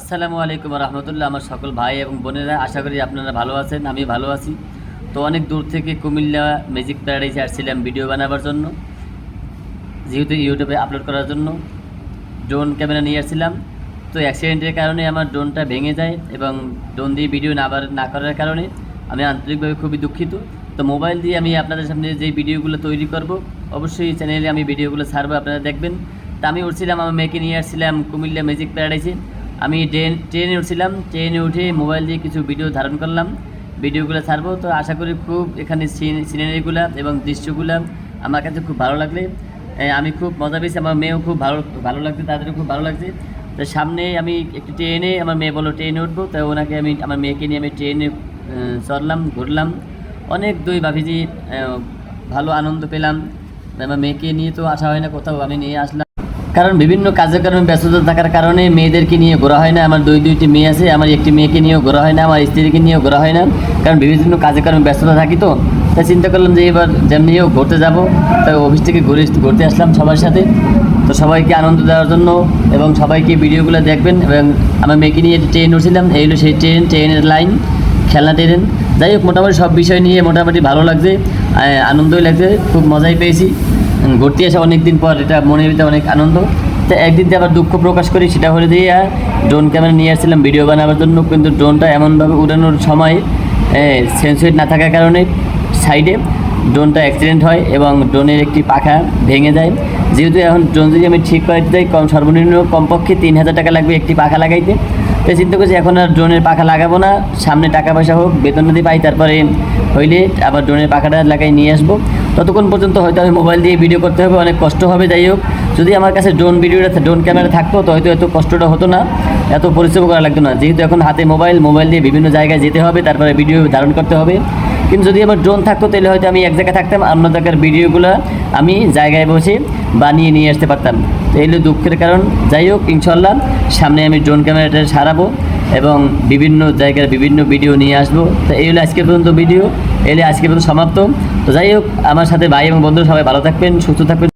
আসসালামু আলাইকুম রহমতুল্লাহ, আমার সকল ভাই এবং বোনেরা, আশা করি আপনারা ভালো আছেন, আমি ভালো আছি। তো অনেক দূর থেকে কুমিল্লা ম্যাজিক প্যারাডাইসে আসছিলাম ভিডিও বানাবার জন্য, যেহেতু ইউটিউবে আপলোড করার জন্য। ড্রোন ক্যামেরা নিয়ে আসছিলাম। তো অ্যাক্সিডেন্টের কারণে আমার ড্রোনটা ভেঙে যায় এবং ড্রোন দিয়ে ভিডিও না না করার কারণে আমি আন্তরিকভাবে খুবই দুঃখিত। তো মোবাইল দিয়ে আমি আপনাদের সামনে যে ভিডিওগুলো তৈরি করব, অবশ্যই চ্যানেলে আমি ভিডিওগুলো ছাড়বো, আপনারা দেখবেন। তা আমি উঠছিলাম, আমার মেয়েকে নিয়ে আসছিলাম কুমিল্লা ম্যাজিক প্যারাডাইসে আমি ট্রেন, ট্রেনে উঠছিলাম, ট্রেনে উঠে মোবাইল দিয়ে কিছু ভিডিও ধারণ করলাম। ভিডিওগুলো ছাড়বো তো আশা করি খুব এখানে সিনারিগুলো এবং দৃশ্যগুলো আমার কাছে খুব ভালো লাগলে। আমি খুব মজা পেয়েছি, আমার মেয়েও খুব ভালো ভালো লাগছে, তাদেরও খুব ভালো লাগছে। তো সামনে আমি একটি ট্রেনে, আমার মেয়ে বলো ট্রেনে উঠবো? তো ওনাকে আমি, আমার মেয়েকে নিয়ে আমি ট্রেনে চড়লাম, ঘুরলাম। অনেক দুই ভাবিজি ভালো আনন্দ পেলাম। আমার মেয়েকে নিয়ে তো আসা হয় না, কোথাও আমি নিয়ে আসলাম। কারণ বিভিন্ন কার্যক্রমে ব্যস্ততা থাকার কারণে মেয়েদেরকে নিয়ে ঘোরা হয় না। আমার দুই, দুইটি মেয়ে আছে, আমার একটি মেয়েকে নিয়েও ঘোরা হয় না, আমার স্ত্রীকে নিয়েও ঘোরা হয় না। কারণ বিভিন্ন কার্যক্রমে ব্যস্ততা থাকি তো। তাই চিন্তা করলাম যে এবার যেমনিও ঘুরতে যাব তাই অফিস থেকে ঘুরে ঘুরতে আসলাম সবার সাথে। তো সবাইকে আনন্দ দেওয়ার জন্য এবং সবাইকে ভিডিওগুলো দেখবেন এবং আমার মেয়েকে নিয়ে ট্রেন উঠছিলাম, এই হলো সেই ট্রেন ট্রেনের লাইন খেলনা ট্রেন যাই হোক, মোটামুটি সব বিষয় নিয়ে মোটামুটি ভালো লাগছে আনন্দই লাগছে, খুব মজাই পেয়েছি। ঘুরতে আসা অনেক দিন পর, এটা মনের ভিতরে অনেক আনন্দ। তো একদিন আবার দুঃখ প্রকাশ করি, সেটা হলে দিয়ে ড্রোন ক্যামেরা নিয়ে আসছিলাম ভিডিও বানাবার জন্য, কিন্তু ড্রোনটা এমনভাবে উড়ানোর সময় সেন্সুইট না থাকার কারণে সাইডে ড্রোনটা অ্যাক্সিডেন্ট হয় এবং ড্রোনের একটি পাখা ভেঙে যায়। যেহেতু এখন ড্রোন যদি আমি ঠিক করাতে যাই, কম সর্বনিম্ন কমপক্ষে তিন হাজার টাকা লাগবে একটি পাখা লাগাইতে। তো চিন্তা করছি, এখন আর ড্রোনের পাখা লাগাবো না, সামনে টাকা পয়সা হোক, বেতন যদি পাই, তারপরে হইলে আবার ড্রোনের পাখাটা লাগাই নিয়ে আসব। ততক্ষণ পর্যন্ত হয়তো আমি মোবাইল দিয়ে ভিডিও করতে হবে, অনেক কষ্ট হবে, যাই হোক। যদি আমার কাছে ড্রোন ভিডিওটা ড্রোন ক্যামেরা থাকতো, তো হয়তো এত কষ্টটা হতো না। এত পরিশ্রম করা লাগতো না। যেহেতু এখন হাতে মোবাইল মোবাইল দিয়ে বিভিন্ন জায়গায় যেতে হবে, তারপরে ভিডিও ধারণ করতে হবে। কিন্তু যদি আমার ড্রোন থাকতো, তাহলে হয়তো আমি এক জায়গায় থাকতাম, অন্য জায়গার ভিডিওগুলো আমি জায়গায় বসে বানিয়ে নিয়ে আসতে পারতাম। তো এই হলো দুঃখের কারণ। যাই হোক ইনশাল্লাহ সামনে আমি ড্রোন ক্যামেরাটা সারাবো এবং বিভিন্ন জায়গার বিভিন্ন ভিডিও নিয়ে আসব। তো এই হলো আজকে পর্যন্ত ভিডিও এলে আজকে পর্যন্ত সমাপ্ত। তো যাই হোক, আমার সাথে ভাই এবং বন্ধুরা সবাই ভালো থাকবেন, সুস্থ থাকবেন।